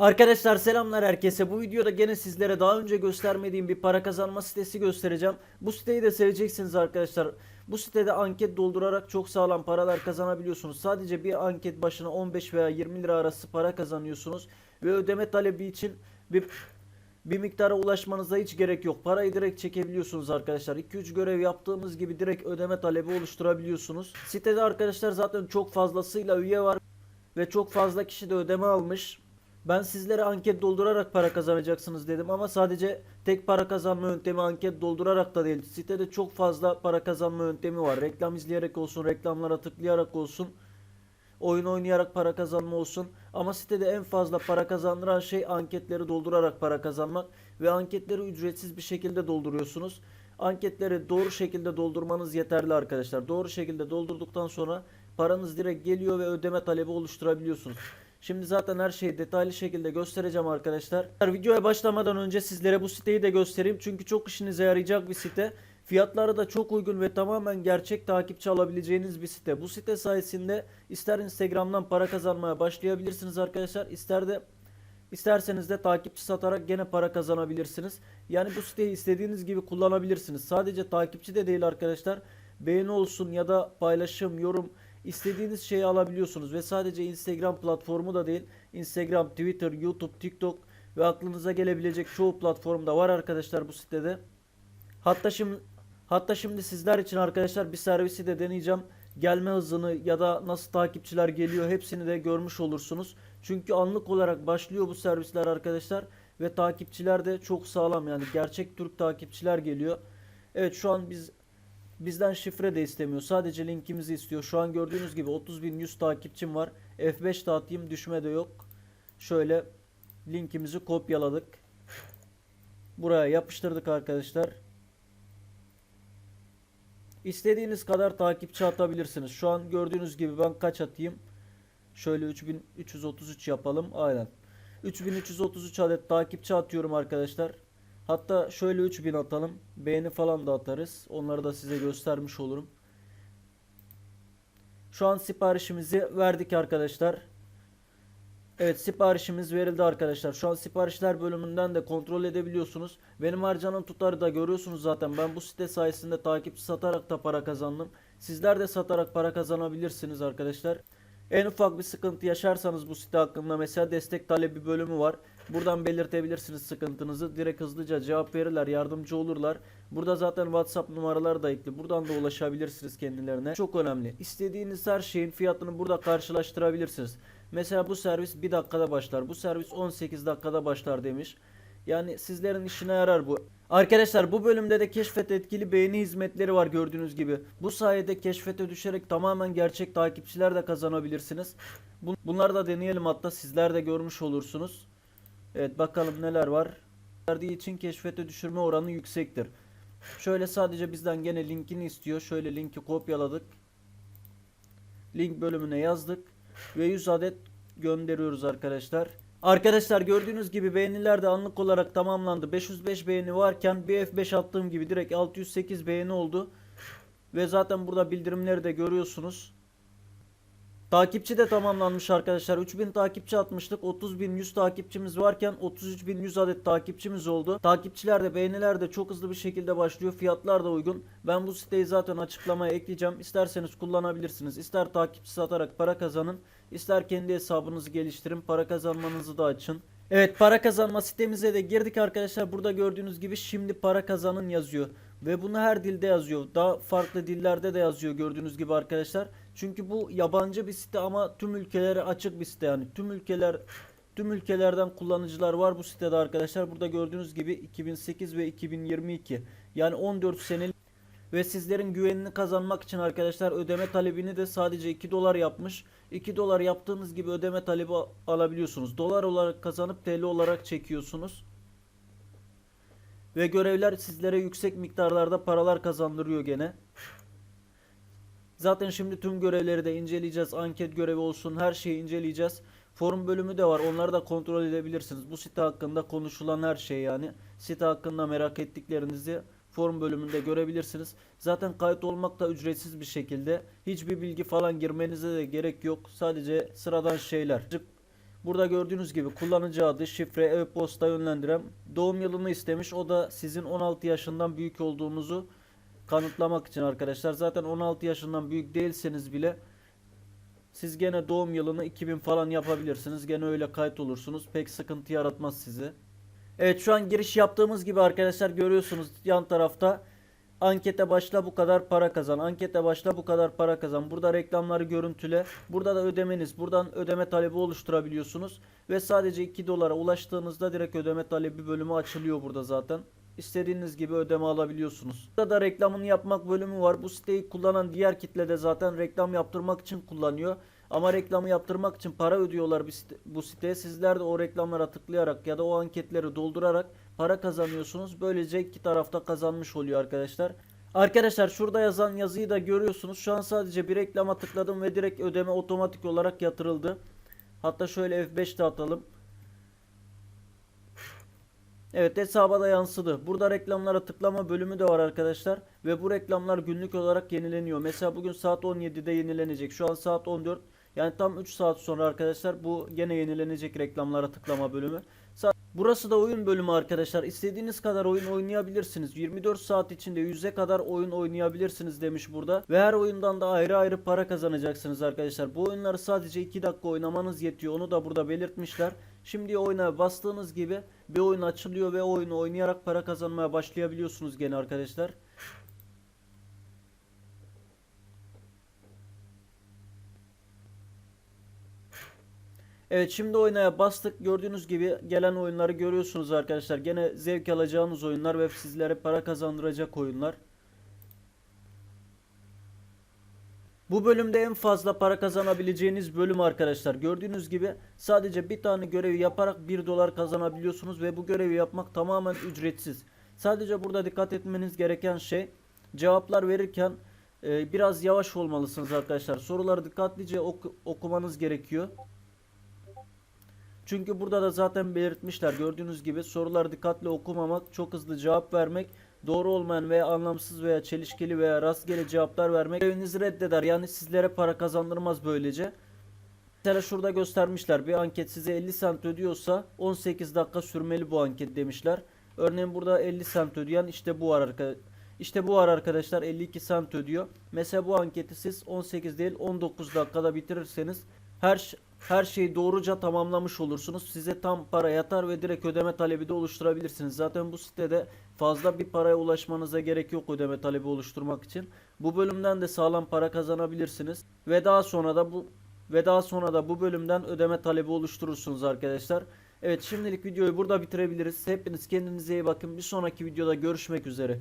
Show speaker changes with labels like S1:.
S1: Arkadaşlar selamlar herkese. Bu videoda gene sizlere daha önce göstermediğim bir para kazanma sitesi göstereceğim. Bu siteyi de seveceksiniz arkadaşlar. Bu sitede anket doldurarak çok sağlam paralar kazanabiliyorsunuz. Sadece bir anket başına 15 veya 20 lira arası para kazanıyorsunuz. Ve ödeme talebi için bir bir miktara ulaşmanıza hiç gerek yok. Parayı direkt çekebiliyorsunuz arkadaşlar. 2-3 görev yaptığımız gibi direkt ödeme talebi oluşturabiliyorsunuz. Sitede arkadaşlar zaten çok fazlasıyla üye var ve çok fazla kişi de ödeme almış. Ben sizlere anket doldurarak para kazanacaksınız dedim ama sadece tek para kazanma yöntemi anket doldurarak da değil. Sitede çok fazla para kazanma yöntemi var. Reklam izleyerek olsun, reklamlara tıklayarak olsun, oyun oynayarak para kazanma olsun. Ama sitede en fazla para kazandıran şey anketleri doldurarak para kazanmak ve anketleri ücretsiz bir şekilde dolduruyorsunuz. Anketleri doğru şekilde doldurmanız yeterli arkadaşlar. Doğru şekilde doldurduktan sonra paranız direkt geliyor ve ödeme talebi oluşturabiliyorsunuz. Şimdi zaten her şeyi detaylı şekilde göstereceğim arkadaşlar. Videoya başlamadan önce sizlere bu siteyi de göstereyim. Çünkü çok işinize yarayacak bir site. Fiyatları da çok uygun ve tamamen gerçek takipçi alabileceğiniz bir site. Bu site sayesinde ister Instagram'dan para kazanmaya başlayabilirsiniz arkadaşlar. ister de İsterseniz de takipçi satarak gene para kazanabilirsiniz. Yani bu siteyi istediğiniz gibi kullanabilirsiniz. Sadece takipçi de değil arkadaşlar. Beğeni olsun ya da paylaşım, yorum istediğiniz şeyi alabiliyorsunuz. Ve sadece Instagram platformu da değil. Instagram, Twitter, YouTube, TikTok ve aklınıza gelebilecek çoğu platformda var arkadaşlar bu sitede. Hatta şimdi hatta şimdi sizler için arkadaşlar bir servisi de deneyeceğim. Gelme hızını ya da nasıl takipçiler geliyor hepsini de görmüş olursunuz. Çünkü anlık olarak başlıyor bu servisler arkadaşlar ve takipçiler de çok sağlam yani gerçek Türk takipçiler geliyor. Evet şu an biz bizden şifre de istemiyor. Sadece linkimizi istiyor. Şu an gördüğünüz gibi 30.100 takipçim var. F5 de atayım düşme de yok. Şöyle linkimizi kopyaladık. Buraya yapıştırdık arkadaşlar. İstediğiniz kadar takipçi atabilirsiniz. Şu an gördüğünüz gibi ben kaç atayım? Şöyle 3333 yapalım. Aynen. 3333 adet takipçi atıyorum arkadaşlar. Hatta şöyle 3000 atalım. Beğeni falan da atarız. Onları da size göstermiş olurum. Şu an siparişimizi verdik arkadaşlar. Evet siparişimiz verildi arkadaşlar. Şu an siparişler bölümünden de kontrol edebiliyorsunuz. Benim harcanan tutarı da görüyorsunuz zaten. Ben bu site sayesinde takipçi satarak da para kazandım. Sizler de satarak para kazanabilirsiniz arkadaşlar. En ufak bir sıkıntı yaşarsanız bu site hakkında mesela destek talebi bölümü var. Buradan belirtebilirsiniz sıkıntınızı. Direkt hızlıca cevap verirler, yardımcı olurlar. Burada zaten WhatsApp numaraları da ekli. Buradan da ulaşabilirsiniz kendilerine. Çok önemli. İstediğiniz her şeyin fiyatını burada karşılaştırabilirsiniz. Mesela bu servis 1 dakikada başlar. Bu servis 18 dakikada başlar demiş. Yani sizlerin işine yarar bu. Arkadaşlar bu bölümde de keşfet etkili beğeni hizmetleri var gördüğünüz gibi. Bu sayede keşfete düşerek tamamen gerçek takipçiler de kazanabilirsiniz. Bun- Bunları da deneyelim hatta sizler de görmüş olursunuz. Evet bakalım neler var. Verdiği için keşfete düşürme oranı yüksektir. Şöyle sadece bizden gene linkini istiyor. Şöyle linki kopyaladık. Link bölümüne yazdık. Ve 100 adet gönderiyoruz arkadaşlar. Arkadaşlar gördüğünüz gibi beğeniler de anlık olarak tamamlandı. 505 beğeni varken bir F5 attığım gibi direkt 608 beğeni oldu. Ve zaten burada bildirimleri de görüyorsunuz. Takipçi de tamamlanmış arkadaşlar. 3000 takipçi atmıştık. 30.100 takipçimiz varken 33.100 adet takipçimiz oldu. Takipçiler de beğeniler de çok hızlı bir şekilde başlıyor. Fiyatlar da uygun. Ben bu siteyi zaten açıklamaya ekleyeceğim. İsterseniz kullanabilirsiniz. İster takipçi satarak para kazanın. ister kendi hesabınızı geliştirin. Para kazanmanızı da açın. Evet para kazanma sitemize de girdik arkadaşlar. Burada gördüğünüz gibi şimdi para kazanın yazıyor. Ve bunu her dilde yazıyor. Daha farklı dillerde de yazıyor gördüğünüz gibi arkadaşlar. Çünkü bu yabancı bir site ama tüm ülkelere açık bir site yani. Tüm ülkeler tüm ülkelerden kullanıcılar var bu sitede arkadaşlar. Burada gördüğünüz gibi 2008 ve 2022 yani 14 senelik ve sizlerin güvenini kazanmak için arkadaşlar ödeme talebini de sadece 2 dolar yapmış. 2 dolar yaptığınız gibi ödeme talebi al- alabiliyorsunuz. Dolar olarak kazanıp TL olarak çekiyorsunuz. Ve görevler sizlere yüksek miktarlarda paralar kazandırıyor gene. Zaten şimdi tüm görevleri de inceleyeceğiz. Anket görevi olsun her şeyi inceleyeceğiz. Forum bölümü de var. Onları da kontrol edebilirsiniz. Bu site hakkında konuşulan her şey yani. Site hakkında merak ettiklerinizi forum bölümünde görebilirsiniz. Zaten kayıt olmak da ücretsiz bir şekilde. Hiçbir bilgi falan girmenize de gerek yok. Sadece sıradan şeyler. Burada gördüğünüz gibi kullanıcı adı, şifre, e-posta yönlendiren doğum yılını istemiş. O da sizin 16 yaşından büyük olduğunuzu kanıtlamak için arkadaşlar. Zaten 16 yaşından büyük değilseniz bile siz gene doğum yılını 2000 falan yapabilirsiniz. Gene öyle kayıt olursunuz. Pek sıkıntı yaratmaz sizi. Evet şu an giriş yaptığımız gibi arkadaşlar görüyorsunuz yan tarafta ankete başla bu kadar para kazan. Ankete başla bu kadar para kazan. Burada reklamları görüntüle. Burada da ödemeniz. Buradan ödeme talebi oluşturabiliyorsunuz. Ve sadece 2 dolara ulaştığınızda direkt ödeme talebi bölümü açılıyor burada zaten. İstediğiniz gibi ödeme alabiliyorsunuz. Burada da reklamını yapmak bölümü var. Bu siteyi kullanan diğer kitle de zaten reklam yaptırmak için kullanıyor. Ama reklamı yaptırmak için para ödüyorlar bu, site, bu siteye. Sizler de o reklamlara tıklayarak ya da o anketleri doldurarak para kazanıyorsunuz. Böylece iki tarafta kazanmış oluyor arkadaşlar. Arkadaşlar şurada yazan yazıyı da görüyorsunuz. Şu an sadece bir reklama tıkladım ve direkt ödeme otomatik olarak yatırıldı. Hatta şöyle F5 de atalım. Evet hesaba da yansıdı. Burada reklamlara tıklama bölümü de var arkadaşlar. Ve bu reklamlar günlük olarak yenileniyor. Mesela bugün saat 17'de yenilenecek. Şu an saat 14. Yani tam 3 saat sonra arkadaşlar bu gene yenilenecek reklamlara tıklama bölümü. Burası da oyun bölümü arkadaşlar. İstediğiniz kadar oyun oynayabilirsiniz. 24 saat içinde 100'e kadar oyun oynayabilirsiniz demiş burada. Ve her oyundan da ayrı ayrı para kazanacaksınız arkadaşlar. Bu oyunları sadece 2 dakika oynamanız yetiyor. Onu da burada belirtmişler. Şimdi oyuna bastığınız gibi bir oyun açılıyor ve oyunu oynayarak para kazanmaya başlayabiliyorsunuz gene arkadaşlar. Evet şimdi oynaya bastık. Gördüğünüz gibi gelen oyunları görüyorsunuz arkadaşlar. Gene zevk alacağınız oyunlar ve sizlere para kazandıracak oyunlar. Bu bölümde en fazla para kazanabileceğiniz bölüm arkadaşlar. Gördüğünüz gibi sadece bir tane görevi yaparak 1 dolar kazanabiliyorsunuz ve bu görevi yapmak tamamen ücretsiz. Sadece burada dikkat etmeniz gereken şey cevaplar verirken e, biraz yavaş olmalısınız arkadaşlar. Soruları dikkatlice oku- okumanız gerekiyor. Çünkü burada da zaten belirtmişler. Gördüğünüz gibi soruları dikkatli okumamak, çok hızlı cevap vermek, doğru olmayan veya anlamsız veya çelişkili veya rastgele cevaplar vermek görevinizi reddeder. Yani sizlere para kazandırmaz böylece. Mesela şurada göstermişler. Bir anket size 50 cent ödüyorsa 18 dakika sürmeli bu anket demişler. Örneğin burada 50 cent ödeyen işte bu var arkadaşlar. İşte bu var arkadaşlar 52 cent ödüyor. Mesela bu anketi siz 18 değil 19 dakikada bitirirseniz her her şeyi doğruca tamamlamış olursunuz. Size tam para yatar ve direkt ödeme talebi de oluşturabilirsiniz. Zaten bu sitede fazla bir paraya ulaşmanıza gerek yok ödeme talebi oluşturmak için. Bu bölümden de sağlam para kazanabilirsiniz ve daha sonra da bu ve daha sonra da bu bölümden ödeme talebi oluşturursunuz arkadaşlar. Evet şimdilik videoyu burada bitirebiliriz. Hepiniz kendinize iyi bakın. Bir sonraki videoda görüşmek üzere.